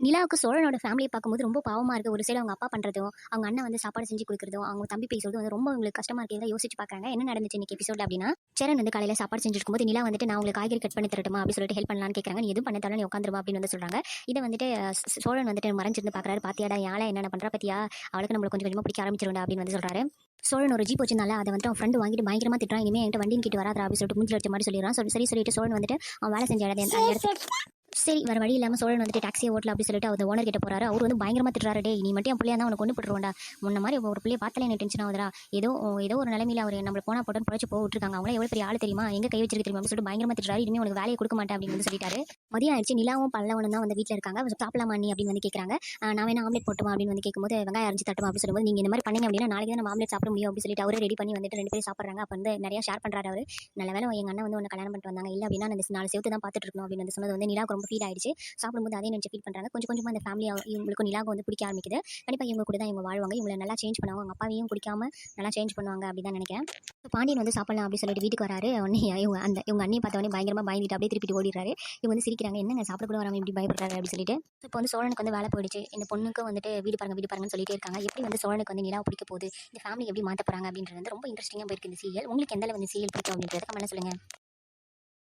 நிலாவுக்கு சோழனோட ஃபேமிலியை பார்க்கும்போது ரொம்ப பாவமாக இருக்குது ஒரு சைடு அவங்க அப்பா பண்ணுறதும் அவங்க அண்ணன் வந்து சாப்பாடு செஞ்சு கொடுக்குறதும் அவங்க தம்பி பேசுறதும் வந்து ரொம்ப உங்களுக்கு கஷ்டமாக இருக்கிறதா யோசிச்சு பார்க்குறாங்க என்ன நடந்துச்சு இன்னைக்கு எபிசோட் அப்படின்னா சரண் வந்து காலையில் சாப்பாடு செஞ்சு இருக்கும்போது நிலா வந்துட்டு நான் உங்களுக்கு காய்கறி கட் பண்ணி தரட்டுமா? அப்படின்னு சொல்லிட்டு ஹெல்ப் பண்ணலான்னு கேட்குறாங்க நீ எதுவும் பண்ண தரலாம் நீ உட்காந்துருவா அப்படின்னு வந்து சொல்கிறாங்க இதை வந்துட்டு சோழன் வந்துட்டு மறைஞ்சிருந்து பார்க்குறாரு பாத்தியாடா யாழை என்னென்ன பண்ணுறா பத்தியா? அவளுக்கு நம்மளுக்கு கொஞ்சம் கொஞ்சமாக பிடிக்க ஆரம்பிச்சிருண்டா அப்படின்னு வந்து சொல்கிறாரு சோழன் ஒரு ஜீப் வச்சிருந்தால அதை வந்து அவன் ஃப்ரெண்டு வாங்கிட்டு பயங்கரமாக திட்டுறான். இனிமேல் என்கிட்ட வண்டி கிட்ட வராதா அப்படின்னு சொல்லிட்டு மூஞ்சில் வச்ச மாதிரி சொல்லிடுறான். சொல்லி சரி சொல்லிட்டு சோழன் வந்துட்டு அவன் வேலை செஞ்ச இடத்த சரி வேறு வழி இல்லாமல் சோழன் வந்துட்டு டாக்ஸியை ஓட்டல அப்படி சொல்லிட்டு அவர் ஓனர் கிட்ட போறாரு. அவர் வந்து பயங்கரமா திட்டுறாரு டே நீ மட்டும் என் பிள்ளையா தான் உனக்கு கொண்டு போட்டுருவோண்டா முன்ன மாதிரி ஒரு பிள்ளைய பார்த்தாலே எனக்கு டென்ஷன் ஆகுதுடா. ஏதோ ஏதோ ஒரு நிலைமையில அவர் நம்மளை போனா போட்டோன்னு புழைச்சு போக விட்டுருக்காங்க. அவங்களே எவ்வளவு பெரிய ஆள் தெரியுமா? எங்க கை வச்சிருக்கு தெரியுமா? சொல்லிட்டு பயங்கரமா திட்டுறாரு. இனிமே உனக்கு வேலையை கொடுக்க மாட்டேன் அப்படின்னு வந்து சொல்லிட்டாரு. மதியம் ஆயிடுச்சு. நிலாவும் பல்லவனும் தான் வந்து வீட்டில் இருக்காங்க. சாப்பிடலாமா நீ அப்படின்னு வந்து கேட்குறாங்க நான் வேணா ஆம்லெட் போட்டுமா அப்படின்னு வந்து கேட்கும்போது வெங்காயம் அரைஞ்சு தட்டுமா அப்படின்னு சொல்லும்போது நீங்க இந்த மாதிரி பண்ணீங்க அப்படின்னா நாளைக்கு தான் நம்ம ஆம்லெட் சாப்பிட முடியும் அப்படின்னு சொல்லிட்டு அவரே ரெடி பண்ணி வந்துட்டு ரெண்டு பேரும் சாப்பிட்றாங்க. அப்போ வந்து நிறைய ஷேர் பண்றாரு அவர். நல்ல வேலை எங்க அண்ணன் வந்து உன்னை கல்யாணம் பண்ணிட்டு வந்தாங்க. இல்லை அப்படின்னா நான் நாலு சேர்த்து தான் பார்த்துட்டு இருக்கணும் அப்படின்னு வந்து சொன்னது வந்து நிலா ரொம்ப ஃபீல் ஆயிடுச்சு. சாப்பிடும்போது அதே நினச்சி ஃபீல் பண்ணுறாங்க கொஞ்சம் கொஞ்சமாக அந்த ஃபேமிலி இவங்களுக்கு நிலாவுக்கு வந்து பிடிக்க ஆரம்பிக்குது. கண்டிப்பாக இவங்க கூட தான் இவங்க வாழ்வாங்க. இவங்களை நல்லா சேஞ்ச் பண்ணுவாங்க. அவங்க அப்பாவையும் பிடிக்காம நல்லா சேஞ்ச் பண்ணுவாங்க அப்படி தான் நினைக்கிறேன். இப்போ பாண்டியன் வந்து சாப்பிடலாம் அப்படின்னு சொல்லிட்டு வீட்டுக்கு வராரு. உடனே இவங்க அந்த இவங்க அண்ணியை பார்த்தவொடனே பயங்கரமாக பயந்துட்டு அப்படியே திருப்பிட்டு ஓடிடுறாரு. இவங்க வந்து சிரிக்கிறாங்க. என்னங்க சாப்பிட கூட வராங்க இப்படி பயப்படுறாரு? அப்படின்னு சொல்லிட்டு. இப்போ வந்து சோழனுக்கு வந்து வேலை போயிடுச்சு. இந்த பொண்ணுக்கும் வந்துட்டு வீடு பாருங்க வீடு பாருங்கன்னு சொல்லிட்டே இருக்காங்க. எப்படி வந்து சோழனுக்கு வந்து நிலா பிடிக்க போகுது? இந்த ஃபேமிலி எப்படி மாற்ற போகிறாங்க அப்படின்றது வந்து ரொம்ப இன்ட்ரெஸ்டிங்காக போயிருக்கு இந்த சீரியல் உங்களுக்கு எந்த அளவு இந்த சீரியல் பிடிக்கும் அப்படின்றத கமெண்ட் சொல்லுங்கள்